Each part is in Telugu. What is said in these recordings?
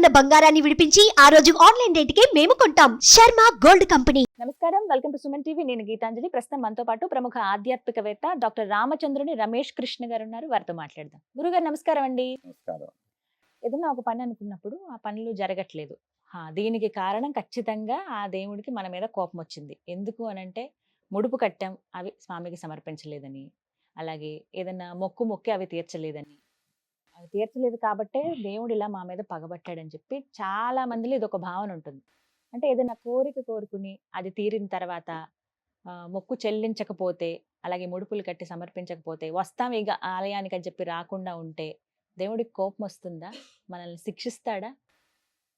ఉన్న బంగారాన్ని విడిపించి ఆ రోజు ఆన్లైన్ రేటుకే మేము కొంటాం. Sharma gold company. నమస్కారం. Welcome to Suman TV. నేను గీతాంజలి. ప్రస్తుతం మనతో పాటు ప్రముఖ ఆధ్యాత్మికవేత్త డాక్టర్ రామచంద్రుని రమేష్ కృష్ణ గారు ఉన్నారు. వారితో మాట్లాడదాం. గురుగారు నమస్కారం అండి. నమస్కారం. ఏదైనా ఒక పని అనుకున్నప్పుడు ఆ పనులు జరగట్లేదు. హా, దీనికి కారణం ఖచ్చితంగా ఆ దేవుడికి మన మీద కోపం వచ్చింది. ఎందుకు అనంటే ముడుపు కట్టాం అవి స్వామికి సమర్పించలేదని. అలాగే ఏదైనా మొక్కు మొక్కి అవి తీర్చలేదని. అవి తీర్చలేదు కాబట్టే దేవుడు ఇలా మా మీద పగబట్టాడని చెప్పి చాలా మందిలో ఇది ఒక భావన ఉంటుంది. అంటే ఏదైనా కోరిక కోరుకుని అది తీరిన తర్వాత మొక్కు చెల్లించకపోతే అలాగే ముడుపులు కట్టి సమర్పించకపోతే వస్తాం ఇక ఆలయానికి అని చెప్పి రాకుండా ఉంటే దేవుడికి కోపం వస్తుందా? మనల్ని శిక్షిస్తాడా?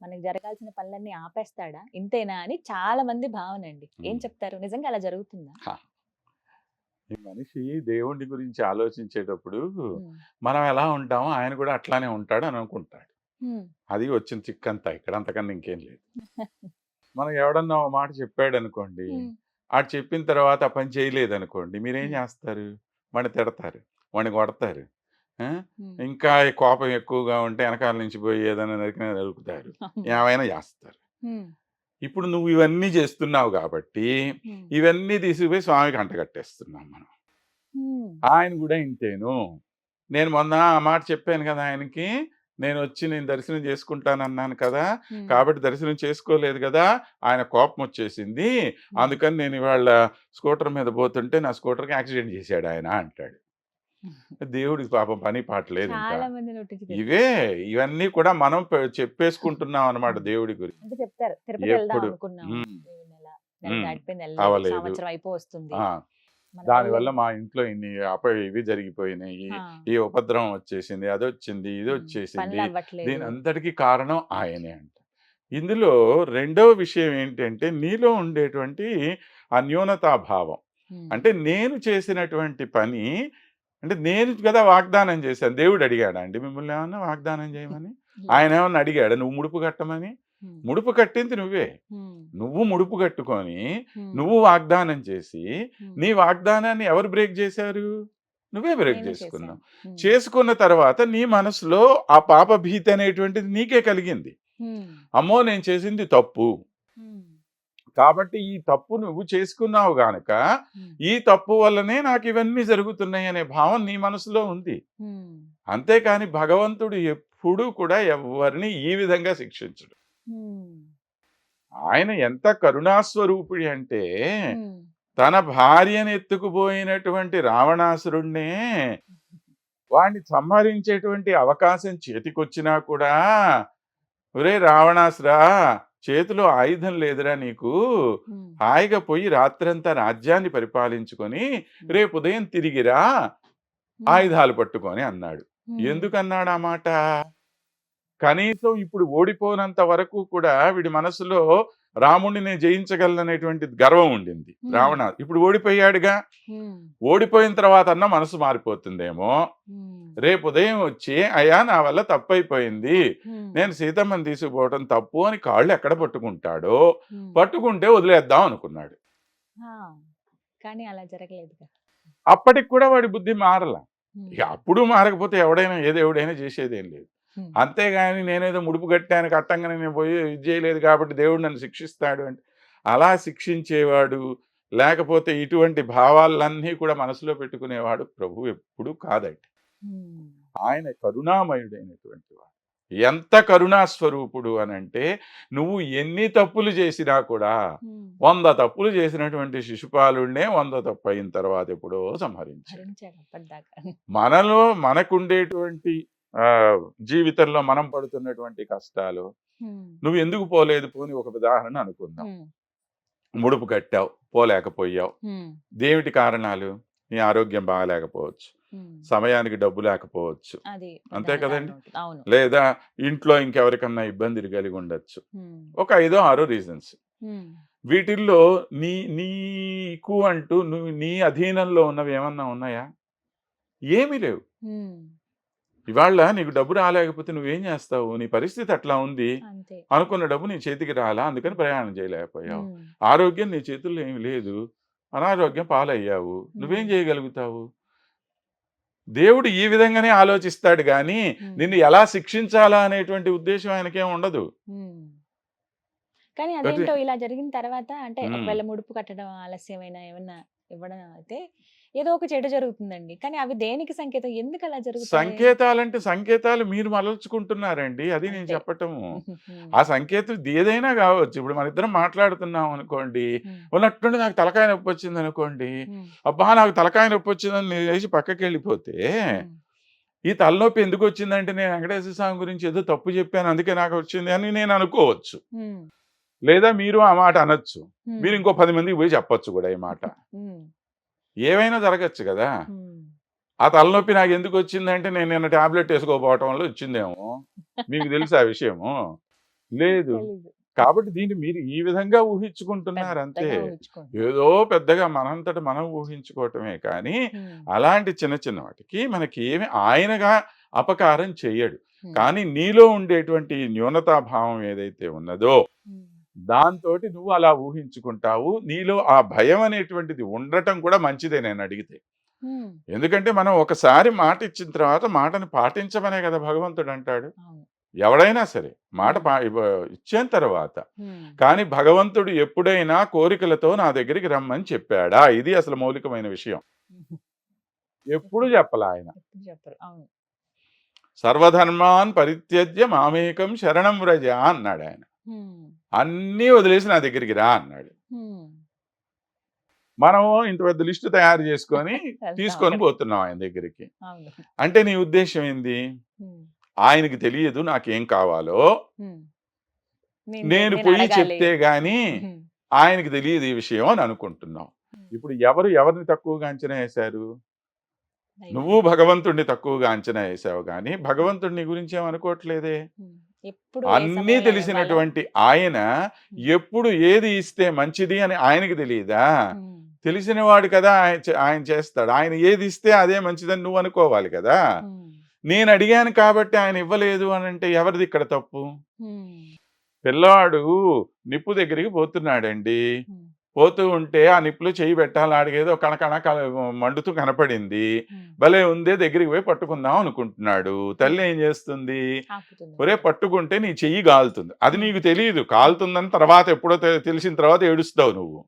మనకి జరగాల్సిన పనులన్నీ ఆపేస్తాడా? ఇంతేనా అని చాలా మంది భావన అండి. ఏం. చెప్తారు? నిజంగా అలా జరుగుతుందా? మనిషి దేవుడి గురించి ఆలోచించేటప్పుడు. మనం ఎలా ఉంటామో ఆయన కూడా అట్లానే ఉంటాడు అని అనుకుంటాడు. అది వచ్చిన చిక్కంతా ఇక్కడ అంతకన్నా ఇంకేం లేదు మనం ఎవడన్నా ఒక మాట చెప్పాడు అనుకోండి. ఆడు చెప్పిన తర్వాత పని చేయలేదు అనుకోండి మీరేం. చేస్తారు వాడిని తిడతారు వాడిని కొడతారు. ఇంకా కోపం ఎక్కువగా ఉంటే వెనకాల నుంచి పోయి ఏదైనా నరికినా నరుకుతారు. ఏమైనా చేస్తారు. ఇప్పుడు నువ్వు ఇవన్నీ చేస్తున్నావు కాబట్టి. ఇవన్నీ తీసుకుపోయి స్వామికి అంటగట్టేస్తున్నాం మనం. ఆయన కూడా ఇంతేను నేను మొన్న ఆ మాట చెప్పాను కదా ఆయనకి నేను వచ్చి నేను దర్శనం చేసుకుంటానన్నాను కదా. కాబట్టి దర్శనం చేసుకోలేదు కదా ఆయన కోపం వచ్చేసింది. అందుకని నేను ఇవాళ స్కూటర్ మీద పోతుంటే నా స్కూటర్కి యాక్సిడెంట్ చేశాడు ఆయన అంటాడు దేవుడికి పాపం పని పాట లేదు ఇంకా. చాలా మంది నోటీస్ ఇవే ఇవన్నీ కూడా మనం చెప్పేసుకుంటున్నాం అన్నమాట దేవుడి గురించి చెప్తారు తిరుపతి వెళ్దాం? అనుకున్నాం. సంవత్సరం అయిపో వస్తుంది. దానివల్ల వల్ల- మా ఇంట్లో ఇన్ని అప ఇవి జరిగిపోయినాయి. ఈ ఉపద్రవం వచ్చేసింది అది వచ్చింది ఇది. వచ్చేసింది. దీని అంతటికి కారణం ఆయనే అంట. ఇందులో రెండవ విషయం ఏంటంటే నీలో ఉండేటువంటి అన్యోనతాభావం. అంటే నేను చేసినటువంటి పని అంటే నేను కదా వాగ్దానం చేశాను దేవుడు అడిగాడా అండి మిమ్మల్ని ఏమన్నా వాగ్దానం చేయమని ఆయన ఏమన్నా అడిగాడా నువ్వు ముడుపు కట్టమని. ముడుపు కట్టింది నువ్వే. నువ్వు ముడుపు కట్టుకొని. నువ్వు వాగ్దానం చేసి. నీ వాగ్దానాన్ని ఎవరు బ్రేక్ చేశారు నువ్వే బ్రేక్ నేనే చేసుకున్నావు. చేసుకున్న తర్వాత నీ మనసులో ఆ పాప భీతి అనేటువంటిది నీకే కలిగింది మ్మ్. అమ్మో నేను చేసింది తప్పు. కాబట్టి ఈ తప్పు నువ్వు చేసుకున్నావు గానక. ఈ తప్పు వల్లనే నాకు ఇవన్నీ జరుగుతున్నాయి అనే భావం నీ మనసులో ఉంది. అంతేకాని భగవంతుడు ఎప్పుడూ కూడా ఎవరిని ఈ విధంగా శిక్షించడు. ఆయన ఎంత కరుణాస్వరూపుడి అంటే. తన భార్యను ఎత్తుకుపోయినటువంటి రావణాసురుణ్ణే వాడిని సంహరించేటువంటి అవకాశం చేతికొచ్చినా కూడా ఒరే రావణాసురా చేతిలో ఆయుధం లేదురా నీకు. హాయిగా పోయి రాత్రంతా రాజ్యాన్ని పరిపాలించుకొని రేపు ఉదయం తిరిగిరా. ఆయుధాలు పట్టుకొని అన్నాడు. ఎందుకన్నాడు ఆ మాట కనీసం ఇప్పుడు ఓడిపోనంత వరకు కూడా వీడి మనసులో రాముడిని నేను జయించగలననేటువంటి గర్వం ఉండింది. రావణ ఇప్పుడు ఓడిపోయాడుగా. ఓడిపోయిన తర్వాత అన్న మనసు మారిపోతుందేమో. రేపు ఉదయం వచ్చి అయ్యా నా వల్ల తప్పైపోయింది. నేను సీతమ్మని తీసుకుపోవటం తప్పు అని కాళ్ళు ఎక్కడ పట్టుకుంటాడో. పట్టుకుంటే వదిలేద్దాం అనుకున్నాడు కానీ అలా జరగలేదుగా అప్పటికి కూడా వాడి బుద్ధి మారల అప్పుడు మారకపోతే ఎవడైనా ఏదో ఎవడైనా చేసేదేం లేదు. అంతేగాని నేనేదో ముడుపు కట్టాను కట్టంగానే నేను పోయి ఇది చేయలేదు కాబట్టి దేవుడు నన్ను శిక్షిస్తాడు అంటే అలా శిక్షించేవాడు లేకపోతే ఇటువంటి భావాలన్నీ కూడా మనసులో పెట్టుకునేవాడు ప్రభు ఎప్పుడూ కాదండి. ఆయన కరుణామయుడైనటువంటి వాడు. ఎంత కరుణాస్వరూపుడు అని అంటే నువ్వు ఎన్ని తప్పులు చేసినా కూడా. వంద తప్పులు చేసినటువంటి శిశుపాలుడినే వంద తప్పు అయిన తర్వాత ఎప్పుడో సంహరించాడు. మనలో మనకుండేటువంటి జీవితంలో మనం పడుతున్నటువంటి కష్టాలు. నువ్వు ఎందుకు పోలేదు పోని ఒక ఉదాహరణ అనుకుందాం. ముడుపు కట్టావు పోలేకపోయావు. దేమిటి కారణాలు నీ ఆరోగ్యం బాగాలేకపోవచ్చు. సమయానికి డబ్బు లేకపోవచ్చు అంతే కదండి? లేదా ఇంట్లో ఇంకెవరికన్నా ఇబ్బందులు కలిగి ఉండొచ్చు. ఒక ఐదో ఆరో రీజన్స్. వీటిల్లో నీ నీకు అంటూ నువ్వు నీ అధీనంలో ఉన్నవి ఏమన్నా ఉన్నాయా ఏమీ లేవు. ఇవాళ నీకు డబ్బు రాలేకపోతే నువ్వేం చేస్తావు? నీ పరిస్థితి అట్లా ఉంది. అనుకున్న డబ్బు నీ చేతికి రాలా? అందుకని ప్రయాణం చేయలేకపోయావు. ఆరోగ్యం నీ చేతుల్లో ఏమి లేదు. అనారోగ్యం పాలయ్యావు. నువ్వేం. చేయగలుగుతావు? దేవుడు ఈ విధంగానే ఆలోచిస్తాడు కానీ నిన్ను ఎలా శిక్షించాలా అనేటువంటి ఉద్దేశం ఆయనకేం ఉండదు. కానీ అదేంటో ఇలా జరిగిన తర్వాత అంటే. ఒకవేళ ముడుపు కట్టడం ఆలస్యమైన ఏమన్నా ఇవ్వడం అయితే ఏదో ఒక చెడు జరుగుతుందండి. కానీ అవి దేనికి సంకేతం? ఎందుకు అలా జరుగుతాయి? సంకేతాలంటే సంకేతాలు మీరు మలచుకుంటున్నారండి అది నేను. చెప్పటము. ఆ సంకేతం ఏదైనా కావచ్చు. ఇప్పుడు మన ఇద్దరం మాట్లాడుతున్నాం అనుకోండి. ఉన్నట్టుండి నాకు తలకాయ నొప్పి వచ్చింది అనుకోండి. అబ్బా నాకు తలకాయ నొప్పి వచ్చిందని నేను లేచి పక్కకి వెళ్ళిపోతే ఈ తలనొప్పి ఎందుకు వచ్చిందంటే నేను వెంకటేశ్వర స్వామి గురించి ఏదో తప్పు చెప్పాను అందుకే నాకు వచ్చింది అని నేను అనుకోవచ్చు. లేదా మీరు ఆ మాట అనొచ్చు. మీరు ఇంకో పది మందికి పోయి చెప్పొచ్చు కూడా ఈ మాట. ఏవైనా జరగచ్చు కదా. ఆ తలనొప్పి నాకు ఎందుకు వచ్చిందంటే నేను నిన్న టాబ్లెట్ వేసుకోకపోవటం వల్ల వచ్చిందేమో. మీకు తెలుసు ఆ విషయము? లేదు. కాబట్టి దీన్ని మీరు ఈ విధంగా ఊహించుకుంటున్నారు అంతే. ఏదో పెద్దగా మనంతట మనం ఊహించుకోవటమే కానీ అలాంటి చిన్న చిన్న వాటికి మనకి ఏమి ఆయనగా అపకారం చేయడు కానీ నీలో ఉండేటువంటి న్యూనతాభావం ఏదైతే ఉన్నదో దాంతో నువ్వు అలా ఊహించుకుంటావు. నీలో ఆ భయం అనేటువంటిది ఉండటం కూడా మంచిదే నేను అడిగితే. ఎందుకంటే మనం ఒకసారి మాట ఇచ్చిన తర్వాత మాటని పాటించమనే కదా భగవంతుడు అంటాడు. ఎవడైనా సరే మాట ఇచ్చిన తర్వాత కానీ భగవంతుడు ఎప్పుడైనా కోరికలతో నా దగ్గరికి రమ్మని చెప్పాడా? ఇది అసలు మౌలికమైన విషయం. ఎప్పుడు చెప్పలా ఆయన. సర్వధర్మాన్ పరిత్యజ్య మామేకం శరణం వ్రజ అన్నాడు ఆయన. అన్నీ వదిలేసి నా దగ్గరికి రా అన్నాడు. ఉమ్. మనం ఇంత పెద్ద లిస్టు తయారు చేసుకొని తీసుకొని. పోతున్నాం ఆయన దగ్గరికి. అంటే నీ ఉద్దేశం ఏంది? ఆయనకి తెలియదు నాకేం కావాలో. నేను పోయి చెప్తే గాని ఆయనకి తెలియదు ఈ విషయం అని అనుకుంటున్నాం. ఇప్పుడు ఎవరు ఎవరిని తక్కువగా అంచనా వేశారు. నువ్వు భగవంతుడిని తక్కువగా అంచనా వేసావు కానీ భగవంతుడిని గురించి ఏమనుకోవట్లేదే అన్నీ తెలిసినటువంటి ఆయన ఎప్పుడు ఏది ఇస్తే మంచిది అని ఆయనకి తెలియదా? ఇవ్వాలో? ఉమ్, తెలిసిన వాడు కదా ఆయన చేస్తాడు. ఆయన ఏది ఇస్తే అదే మంచిదని నువ్వు అనుకోవాలి కదా? నేను అడిగాను కాబట్టి ఆయన ఇవ్వలేదు అని అంటే ఎవరిది ఇక్కడ తప్పు? పిల్లవాడు నిప్పు దగ్గరికి పోతున్నాడండి. పోతూ ఉంటే ఆ నిప్పులో చెయ్యి పెట్టాలి ఆడిగేదో కణకణ కల- మండుతూ కనపడింది. భలే ఉందే దగ్గరికి పోయి పట్టుకుందాం అనుకుంటున్నాడు. తల్లి ఏం చేస్తుంది. ఒరే పట్టుకుంటే నీ చెయ్యి కాలుతుంది అది నీకు తెలియదు కాలుతుందని తర్వాత ఎప్పుడో తెలిసిన తర్వాత ఏడుస్తావు నువ్వు.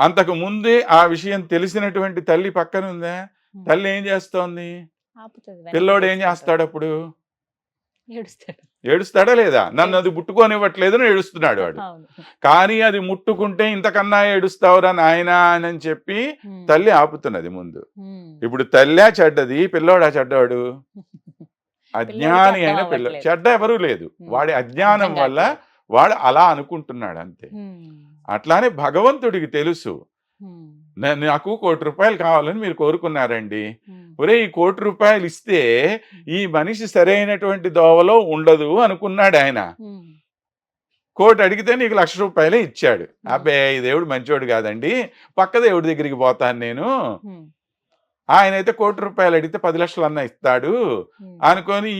అంతకు ముందే ఆ విషయం తెలిసినటువంటి తల్లి పక్కన ఉందా? ఉమ్. తల్లి ఏం చేస్తోంది? పిల్లోడు ఏం. చేస్తాడు అప్పుడు? ఏడుస్తాడు. ఏడుస్తాడా లేదా? నన్ను అది ముట్టుకోనివ్వట్లేదని ఏడుస్తున్నాడు వాడు. కానీ అది ముట్టుకుంటే ఇంతకన్నా ఏడుస్తావురా నాయనా అని చెప్పి తల్లి ఆపుతున్నది ముందు. ఇప్పుడు తల్లా చెడ్డది? పిల్లోడా చెడ్డవాడు? అజ్ఞాని అయిన పిల్ల. చెడ్డ ఎవరూ లేదు. వాడి అజ్ఞానం వల్ల. వాడు అలా అనుకుంటున్నాడు అంతే అట్లానే భగవంతుడికి తెలుసు. ఉమ్, "నే- నాకు కోటి రూపాయలు కావాలని మీరు కోరుకున్నారండి. ఒరే ఈ కోటి రూపాయలు ఇస్తే ఈ మనిషి సరైనటువంటి దోవలో ఉండదు అనుకున్నాడు ఆయన. కోటి అడిగితే నీకు లక్ష రూపాయలే ఇచ్చాడు. అబ్బే ఈ దేవుడు మంచోడు కాదండి. పక్క దేవుడి దగ్గరికి పోతాను నేను. ఆయన అయితే కోటి రూపాయలు అడిగితే పది లక్షలు అన్న ఇస్తాడు. అనుకొని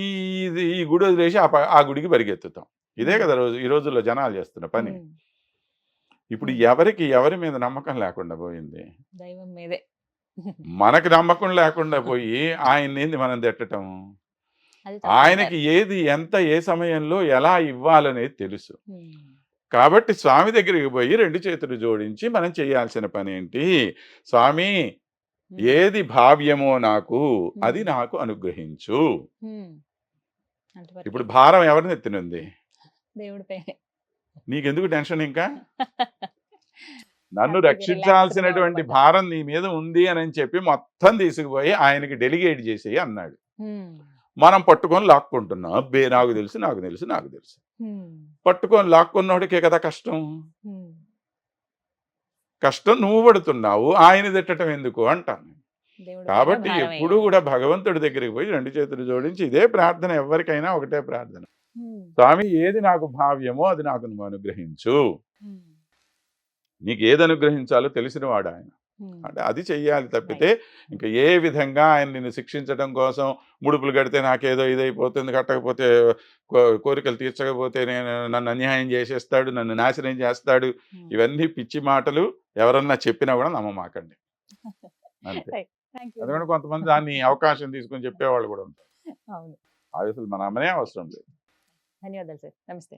ఈ గుడి వదిలేసి ఆ గుడికి పరిగెత్తుతాం ఇదే కదా రోజు ఈ రోజుల్లో జనాలు చేస్తున్న పని. ఇప్పుడు ఎవరికి ఎవరి మీద నమ్మకం లేకుండా పోయింది? దైవం మీదే. మనకు నమ్మకం లేకుండా పోయి ఆయన్ని మనం తిట్టటం? అది ఆయనకి ఏది ఎంత ఏ సమయంలో ఎలా ఇవ్వాలనేది తెలుసు. కాబట్టి స్వామి దగ్గరికి పోయి రెండు చేతులు జోడించి మనం చేయాల్సిన పని ఏంటి? స్వామి ఏది భావ్యమో నాకు అది. నాకు అనుగ్రహించు. ఇప్పుడు భారం ఎవరిని ఎత్తినుంది? దేవుడి పైన నీకెందుకు టెన్షన్ ఇంకా? నన్ను రక్షించాల్సినటువంటి భారం నీ మీద ఉంది అని చెప్పి మొత్తం తీసుకుపోయి ఆయనకి డెలిగేట్ చేసి అన్నాడు. మనం పట్టుకొని లాక్కుంటున్నాం. అబ్బే నాకు తెలుసు నాకు తెలుసు నాకు తెలుసు. పట్టుకొని లాక్కున్నోడికే కదా కష్టం. కష్టం నువ్వు పడుతున్నావు ఆయన తిట్టడం ఎందుకు అంటాను. కాబట్టి ఎప్పుడు. కూడా భగవంతుడి దగ్గరికి పోయి రెండు చేతులు జోడించి ఇదే ప్రార్థన ఎవరికైనా ఒకటే ప్రార్థన. స్వామి ఏది నాకు భావ్యమో అది నాకు నువ్వు అనుగ్రహించు. నీకు ఏది అనుగ్రహించాలో తెలిసిన వాడు ఆయన. అంటే అది చెయ్యాలి తప్పితే ఇంకా ఏ విధంగా ఆయన నిన్ను శిక్షించడం కోసం ముడుపులు కడితే నాకేదో ఇదైపోతుంది కట్టకపోతే కోరికలు తీర్చకపోతే నేను నన్ను అన్యాయం చేసేస్తాడు నన్ను నాశనం చేస్తాడు. ఇవన్నీ పిచ్చి మాటలు ఎవరన్నా చెప్పినా కూడా నమ్మమాకండి. అంతే. ఎందుకంటే కొంతమంది దాన్ని అవకాశం తీసుకొని చెప్పేవాళ్ళు కూడా ఉంటారు. అది అసలు మన అమ్మనే అవసరం లేదు. ధన్యవాదాలు సార్. నమస్తే.